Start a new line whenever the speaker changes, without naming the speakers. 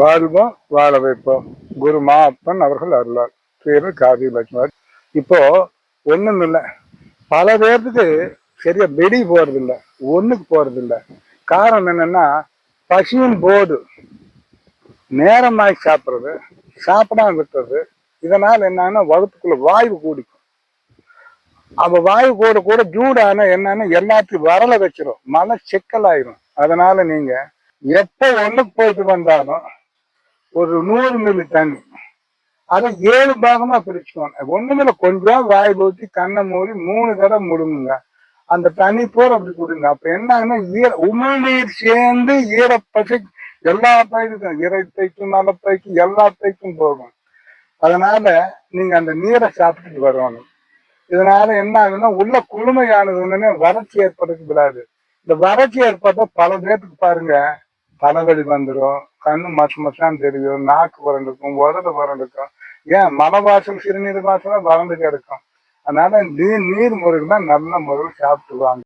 வாழ்வோம் வாழ வைப்போம். குரு மாப்பன் அவர்கள் அருளார் பேரு காவி லட்சுமர் இப்போ ஒண்ணும் இல்லை பல பேர்த்துக்கு சரியா வெடி போறதில்லை ஒன்றுக்கு ஒண்ணுக்கு காரணம் என்னன்னா பசியும் போது நேரமாகி சாப்பிட்றது சாப்பிடாம விட்டுறது இதனால என்னன்னா வகுப்புக்குள்ள வாய்வு கூடிக்கும். அப்ப வாய்வு கூட கூட ஜூடான என்னன்னா எல்லாத்தையும் வரல வச்சிரும். மன சிக்கலாயிரும். அதனால நீங்க எப்போ ஒண்ணுக்கு போயிட்டு வந்தாலும் ஒரு நூறு மில்லி தண்ணி. அதை ஏழு பாகமா பிரிச்சுக்கோங்க. ஒண்ணுமில்ல கொஞ்சம் வாய் போட்டி கண்ணை மூடி மூணு தடவை முடுங்குங்க. அந்த தண்ணி போற அப்படி கொடுங்க. அப்ப என்னன்னா ஈர உமிழ்நீர் சேர்ந்து ஈரப்பசை எல்லா பயிருக்கும் இறைத்தைக்கும் மலப்பைக்கும் எல்லாத்தைக்கும் போகும். அதனால நீங்க அந்த நீரை சாப்பிட்டுட்டு வரணும். இதனால என்ன ஆகுதுன்னா உள்ள குளுமையானது உடனே வறட்சி ஏற்படுத்த விடாது. இந்த வறட்சி ஏற்பட்ட பல பேர்த்துக்கு பாருங்க தலைவலி வந்துடும் கண்ணு மச மசான்னு தெரியும் நாக்கு வறண்டுக்கும் உதடு வறண்டுக்கும் ஏன்? மலை வாசல் சிறுநீர் வாசலாம் வறண்டு கிடக்கும் அதனால நீர் நீர் முறைகள் தான் நல்ல முறையில் சாப்பிட்டு வாங்க.